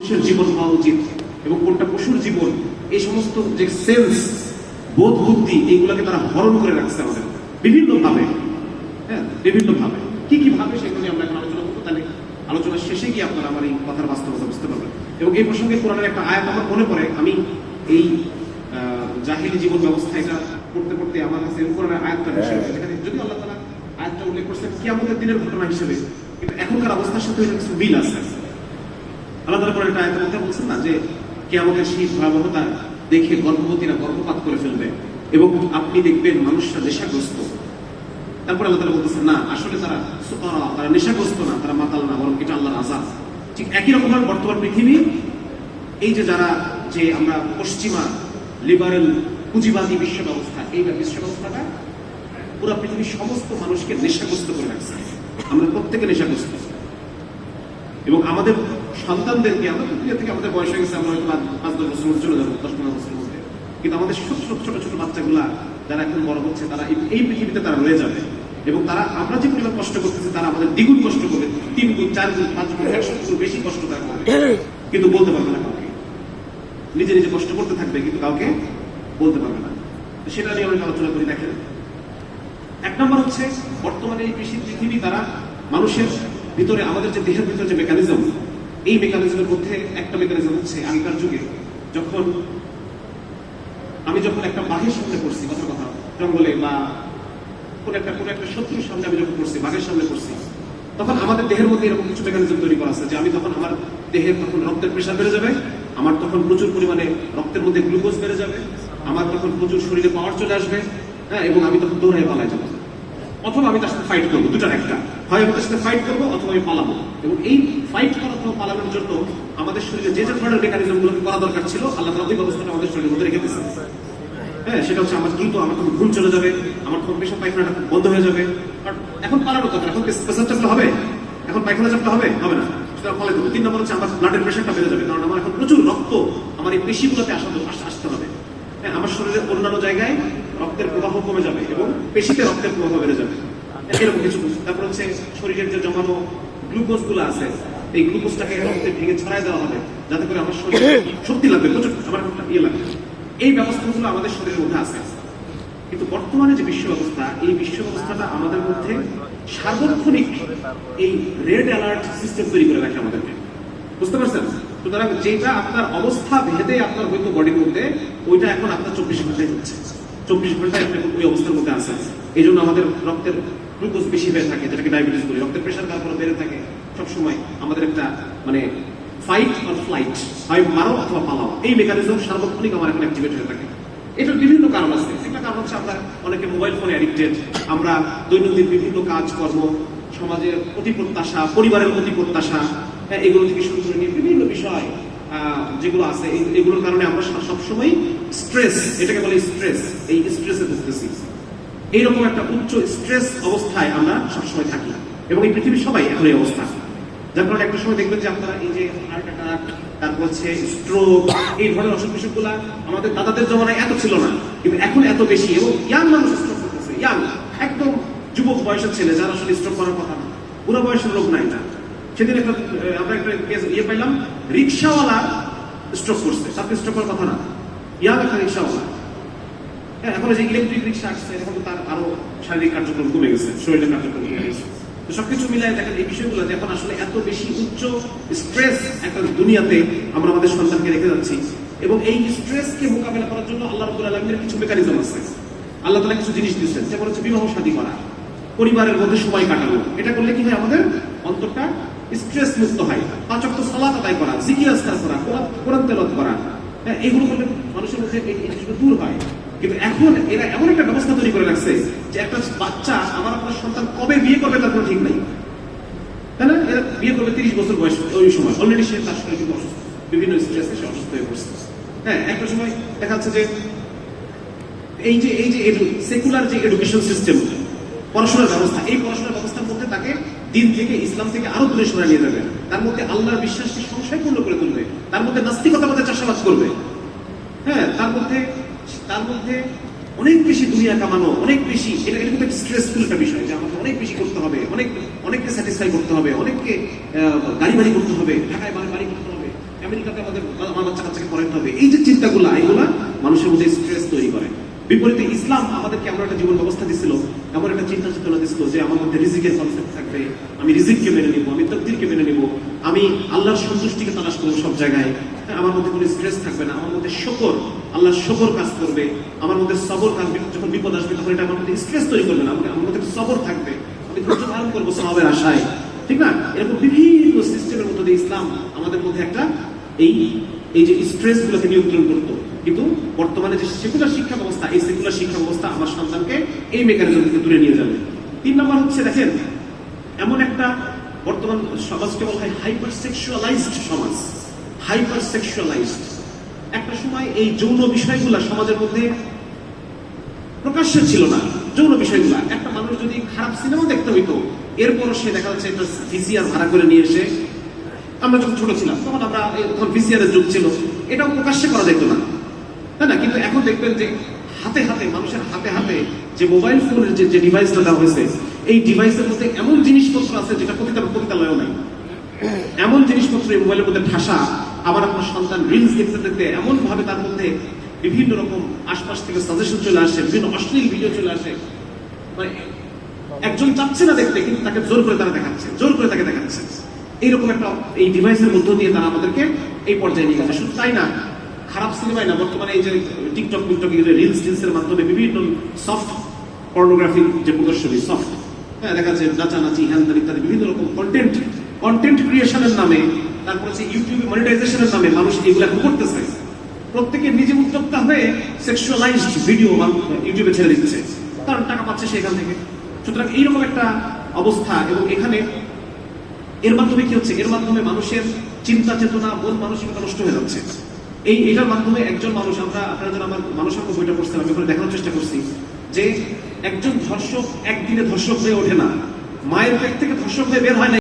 মানুষের জীবন হওয়া উচিত এবং কোনটা পশুর জীবন, এই সমস্ত যে সেন্স বোধ বুদ্ধি, এইগুলোকে তারা হরণ করে রাখছে আমাদের। বিভিন্ন ভাবে হ্যাঁ বিভিন্ন ভাবে। কি কি ভাবে সেগুলো আমরা এখন আলোচনা করব, তাহলে আলোচনার শেষে গিয়ে আপনারা আমার এই কথার বাস্তবতা বুঝতে পারবেন। এবং এই প্রসঙ্গে কোরআনের একটা আয়াত আমার মনে পড়ে, আমি এই জাহিলি জীবন ব্যবস্থা এটা পড়তে পড়তে আমার কাছে কোরআনের আয়াতটা ওঠে যেখানে যদি আল্লাহ তাআলা আয়াতটা উল্লেখ করছেন, কিয়ামতের দিনের ঘটনা হিসেবে, কিন্তু এখনকার অবস্থার সাথে কিছু মিল আছে। আল্লাহ তাআলা কোরআনের একটা আয়াতের মধ্যে বলছেন না যে কিয়ামতের সেই ভয়াবহতা দেখে গর্ভবতীরা গর্ভপাত করে ফেলবে এবং আপনি দেখবেন মানুষরা নেশাগ্রস্ত। তারপরে আল্লাহ তাআলা বলতেছেন, না, আসলে তারা তারা নেশাগ্রস্ত না, তারা মাতাল না, বরং এটা আল্লাহর আজাদ ঠিক একই রকম ভাবে বর্তমান পৃথিবী, এই যে যারা যে আমরা পশ্চিমা লিবারেল পুঁজিবাদী বিশ্ব ব্যবস্থা, এই বিশ্ব ব্যবস্থাটা পুরো পৃথিবীর সমস্ত মানুষকে নেশাগ্রস্ত করে রাখছে। আমরা প্রত্যেকে নেশাগ্রস্ত। এবং আমাদের সন্তানদেরকে আমরা পৃথিবী থেকে আমাদের বয়স হয়ে গেছে, আমরা হয়তো পাঁচ- দশ বছরের মধ্যে চলে যাব, দশ পনেরো বছরের মধ্যে কিন্তু আমাদের ছোট ছোট ছোট ছোট বাচ্চাগুলা, যারা এখন বড় হচ্ছে, তারা এই পৃথিবীতে তারা রয়ে যাবে। এবং তারা আমরা যে পরিমাণ কষ্ট করতেছি, তারা আমাদের দ্বিগুণ কষ্ট করবে তিন গুণ, চার গুণ, পাঁচ গুণ, একশো গুণ বেশি কষ্ট তারা করবে কিন্তু বলতে পারবে না কাউকে। নিজে নিজে কষ্ট করতে থাকবে, কিন্তু কাউকে বলতে পারবে না। সেটা নিয়ে আমরা আলোচনা করি, দেখেন। এক নম্বর হচ্ছে, বর্তমানে এই কৃষি পৃথিবী তারা মানুষের ভিতরে আমাদের যে দেহের ভিতরে যে মেকানিজম এই মেকানিজমের মধ্যে একটা মেকানিজম হচ্ছে আগেকার যুগে যখন আমি যখন একটা বাঘের সামনে পড়ছি, কথা কথা, জঙ্গলে বা কোন একটা কোন একটা শত্রুর সামনে আমি যখন পড়ছি, বাঘের সামনে পড়ছি, তখন আমাদের দেহের মধ্যে এরকম কিছু মেকানিজম তৈরি করা আছে যে আমি তখন আমার দেহের তখন রক্তের প্রেশার বেড়ে যাবে, আমার তখন প্রচুর পরিমাণে রক্তের মধ্যে গ্লুকোজ বেড়ে যাবে, আমার তখন প্রচুর শরীরে পাওয়ার চলে আসবে হ্যাঁ এবং আমি তখন দৌড়াই পালাই যাব। অথবা আমি তার সাথে ফাইট করব, দুটার একটা। হয় আমি তার সাথে ফাইট করব অথবা আমি পালাবো। এবং এই ফাইট করা অথবা পালানোর জন্য আমাদের শরীরে যে যে ধরনের মেকানিজম গুলোকে করা দরকার ছিল, আল্লাহ তালা ওই ব্যবস্থাটা আমাদের শরীরের মধ্যে রেখে দিয়েছে হ্যাঁ সেটা হচ্ছে আমার দ্রুত আমার তখন ঘুম চলে যাবে, আমার তখন পেশা পায়খানাটা বন্ধ হয়ে যাবে। এখন পালানোর দরকার এখন প্রেসার হবে? এখন পায়খানা চাপটা হবে? হবে না। সেটা ফলে তিন নম্বর হচ্ছে আমার ব্লাডের প্রেশারটা বেড়ে যাবে, কারণ আমার এখন প্রচুর রক্ত আমার এই পেশিগুলোতে আসা আসতে হবে। হ্যাঁ আমার শরীরের অন্যান্য জায়গায় রক্তের প্রবাহ কমে যাবে এবং পেশিতে রক্তের প্রবাহ বেড়ে যাবে। এরকম কিছু তারপর হচ্ছে শরীরের যে জমানো গ্লুকোজগুলো আছে, এই গ্লুকোজটাকে রক্তে ভেঙে ছড়ায় দেওয়া হবে, যাতে করে আমার শরীরে শক্তি লাগবে। প্রচুর আমার ইয়ে লাগবে। এই ব্যবস্থাগুলো আমাদের শরীরের মধ্যে আছে। কিন্তু বর্তমানে যে বিশ্ব ব্যবস্থা এই বিশ্ব ব্যবস্থাটা আমাদের মধ্যে সার্বক্ষণিক এই রেড অ্যালার্ট সিস্টেম তৈরি করে রাখে আমাদেরকে। বুঝতে পারছেন? সুতরাং যেটা আপনার অবস্থা ভেদে আপনার হয়তো বডির মধ্যে ওইটা এখন আপনার চব্বিশ ঘন্টায় হচ্ছে। চব্বিশ ঘন্টায় আপনি ওই অবস্থার মধ্যে আছেন এই জন্য আমাদের রক্তের গ্লুকোজ বেশি হয়ে থাকে যেটাকে ডায়াবেটিস বলি। রক্তের প্রেশার তারপরে বেড়ে থাকে। সবসময় আমাদের একটা মানে ফাইট আর ফ্লাইট হয় মারো অথবা পালাও। এই মেকানিজম সার্বক্ষণিক আমার এখন অ্যাক্টিভেট হয়ে থাকে। এটার বিভিন্ন কারণ আছে। একটা কারণ হচ্ছে আমরা অনেকে মোবাইল ফোনে অ্যাডিক্টেড আমরা দৈনন্দিন বিভিন্ন কাজকর্ম সমাজের প্রতি প্রত্যাশা পরিবারের প্রতি প্রত্যাশা হ্যাঁ, এগুলো থেকে শুরু করে নিয়ে বিভিন্ন বিষয় যেগুলো আছে এগুলোর কারণে আমরা সবসময় স্ট্রেস এটাকে বলে স্ট্রেস এই স্ট্রেসে ভুগতেছি। এইরকম একটা উচ্চ স্ট্রেস অবস্থায় আমরা সবসময় থাকি। এবং এই পৃথিবীর সবাই এখন এই অবস্থা। যার কারণে একটা সময় দেখবেন যে আপনারা এই যে হার্ট অ্যাটাক তারপর হচ্ছে স্ট্রোক এই ধরনের অসুখ বিসুখগুলা আমাদের দাদাদের জমানায় এত ছিল না, কিন্তু এখন এত বেশি। এবং ইয়াং মানুষ স্ট্রোক করতেছে ইয়াং একদম যুবক বয়সের ছেলে যারা আসলে স্ট্রোক করার কথা না। পুরো বয়সের লোক নাই না সেদিন আমরা একটা case ইয়ে পাইলাম রিক্সাওয়ালা স্ট্রোক করছে। স্ট্রোক করার কথা না। একটা রিক্সাওয়ালা হ্যাঁ এখন যে ইলেকট্রিক রিক্সা আসছে, এখন তার আরও শারীরিক কার্যক্রম কমে গেছে, শরীরের কার্যক্রম কমে গেছে। সবকিছু দেখেন এই বিষয়গুলো এখন আসলে এত বেশি উচ্চ স্ট্রেস একটা দুনিয়াতে আমরা আমাদের সন্তানকে রেখে যাচ্ছি। এবং এই স্ট্রেসকে মোকাবেলা করার জন্য আল্লাহ রবুল আলমীর কিছু মেকানিজম আছে। আল্লাহ তালা কিছু জিনিস দিচ্ছেন যেমন হচ্ছে বিবাহ শাদী করা, পরিবারের মধ্যে সময় কাটানো। এটা করলে কি হয় আমাদের? অন্তরটা স্ট্রেস মুক্ত হয় তো সালাত আদায় করা আজকার করা কোরআন- তেলাওয়াত করা। হ্যাঁ, করলে মানুষের মধ্যে দূর হয়। কিন্তু এখন এরা এমন একটা ব্যবস্থা তৈরি করে রাখছে যে একটা বাচ্চা আমার আপনার সন্তান কবে বিয়ে করবে তার কোনো ঠিক নাই। তাই না? এরা বিয়ে করবে তিরিশ বছর বয়স ওই সময়। অলরেডি সে তার শরীর কিন্তু অসুস্থ। বিভিন্ন স্ট্রেসে সে অসুস্থ হয়ে পড়ছে। হ্যাঁ একটা সময় দেখা যাচ্ছে যে এই যে এই যে সেকুলার যে এডুকেশন সিস্টেম পড়াশোনার ব্যবস্থা এই তাকে দিন থেকে ইসলাম থেকে আরও দূরে সরে নিয়ে যাবে। তার মধ্যে আল্লাহর বিশ্বাসকে সংশয়পূর্ণ করে তুলবে। তার মধ্যে নাস্তিকতার মধ্যে চাষাবাদ করবে। হ্যাঁ তার মধ্যে তার মধ্যে অনেক বেশি দুনিয়া কামানো, অনেক বেশি এটা কিন্তু একটা স্ট্রেসফুল একটা বিষয়, যে আমাকে অনেক বেশি করতে হবে, অনেক, অনেককে স্যাটিসফাই করতে হবে, অনেককে গাড়ি বাড়ি করতে হবে, ঢাকায় বাড়ি বাড়ি করতে হবে, আমেরিকাতে আমাদের, আমার বাচ্চা কাচ্চাকে পড়াতে হবে। এই যে চিন্তাগুলা, এগুলা মানুষের মধ্যে স্ট্রেস তৈরি করে। বিপরীতে ইসলাম আমাদেরকে এমন একটা জীবন ব্যবস্থা দিছিল এমন একটা চিন্তা চেতনা দিছিল যে আমার মধ্যে রিজিকের কনসেপ্ট থাকবে আমি রিজিককে মেনে নিব আমি তকদিরকে মেনে নিব আমি আল্লাহর সন্তুষ্টিকে তালাশ করব সব জায়গায়। হ্যাঁ, আমার মধ্যে কোনো স্ট্রেস থাকবে না আমার মধ্যে শকর আল্লাহর শকর কাজ করবে আমার মধ্যে সবর কাজ যখন বিপদ আসবে তখন এটা আমার মধ্যে স্ট্রেস তৈরি করবে না আমার মধ্যে সবর থাকবে। আমি ধৈর্য ধারণ করব সবের আশায়। ঠিক না? এরকম বিভিন্ন সিস্টেমের মধ্যে ইসলাম আমাদের মধ্যে একটা এই এই যে স্ট্রেস গুলোকে নিয়ন্ত্রণ করতো। বর্তমানে যে সেকুলার শিক্ষা ব্যবস্থা, এই সেকুলার শিক্ষা ব্যবস্থা আমার সন্তানকে এই মেকানিজম থেকে দূরে নিয়ে যাবে। তিন নম্বর হচ্ছে দেখেন, এমন একটা বর্তমান সমাজকে বলা হয় হাইপার সেক্সুয়ালাইজড সমাজ। হাইপার সেক্সুয়ালাইজড একটা সময় এই যৌন বিষয়গুলা সমাজের মধ্যে প্রকাশ্য ছিল না, যৌন বিষয়গুলা। একটা মানুষ যদি খারাপ সিনেমা দেখতে হইতো, এরপরও সে দেখা যাচ্ছে একটা ভিসিআর ভাড়া করে নিয়ে এসে, আমরা যখন ছোট ছিলাম, তখন আমরা তখন ভিসিআর এর যুগ ছিল, এটাও প্রকাশ্যে করা যেত না। কিন্তু এখন দেখবেন যে হাতে হাতে, মানুষের হাতে হাতে যে মোবাইল ফোনের যে যে ডিভাইসটা দেওয়া হয়েছে, এই ডিভাইসের মধ্যে এমন জিনিসপত্র আছে যেটা পতিতা পতিতালয়ও নাই। এমন জিনিসপত্র এই মোবাইলের মধ্যে ঠাসা, আবার আপনার সন্তান রিলস দেখতে দেখতে এমন ভাবে তার মধ্যে বিভিন্ন রকম আশপাশ থেকে সাজেশন চলে আসে, বিভিন্ন অশ্লীল ভিডিও চলে আসে। মানে একজন চাচ্ছে না দেখতে, কিন্তু তাকে জোর করে তারা দেখাচ্ছে, জোর করে তাকে দেখাচ্ছে। এইরকম একটা এই ডিভাইসের মধ্য দিয়ে তারা আমাদেরকে এই পর্যায়ে নিয়ে গেছে। শুধু তাই না খারাপ সিনেমাই না, বর্তমানে এই যে টিকটক টিকটক রিলস টিলসের মাধ্যমে বিভিন্ন সফট পর্নোগ্রাফি যে প্রদর্শনী সফট হ্যাঁ দেখা যাচ্ছে নাচানাচি হ্যান ত্যান ইত্যাদি, বিভিন্ন রকম কন্টেন্ট কন্টেন্ট ক্রিয়েশনের নামে, তারপর হচ্ছে ইউটিউবে মনিটাইজেশনের নামে মানুষ এগুলা করতেছে। প্রত্যেকে নিজে উদ্যোক্তা হয়ে সেক্সুয়ালাইজড ভিডিও ইউটিউবে ছেড়ে দিচ্ছে। কারণ টাকা পাচ্ছে সেখান থেকে। সুতরাং এইরকম একটা অবস্থা এবং এখানে এর মাধ্যমে কি হচ্ছে? এর মাধ্যমে মানুষের চিন্তা চেতনা বোধ মানসিকতা নষ্ট হয়ে যাচ্ছে। এই, এটার মাধ্যমে একজন মানুষ, আমরা আপনারা যারা আমার মানুষের বইটা পড়ছেন, আমি দেখানোর চেষ্টা করছি যে একজন ধর্ষক একদিনে ধর্ষক হয়ে ওঠে না। মায়ের পেট থেকে ধর্ষক হয়ে বের হয় না।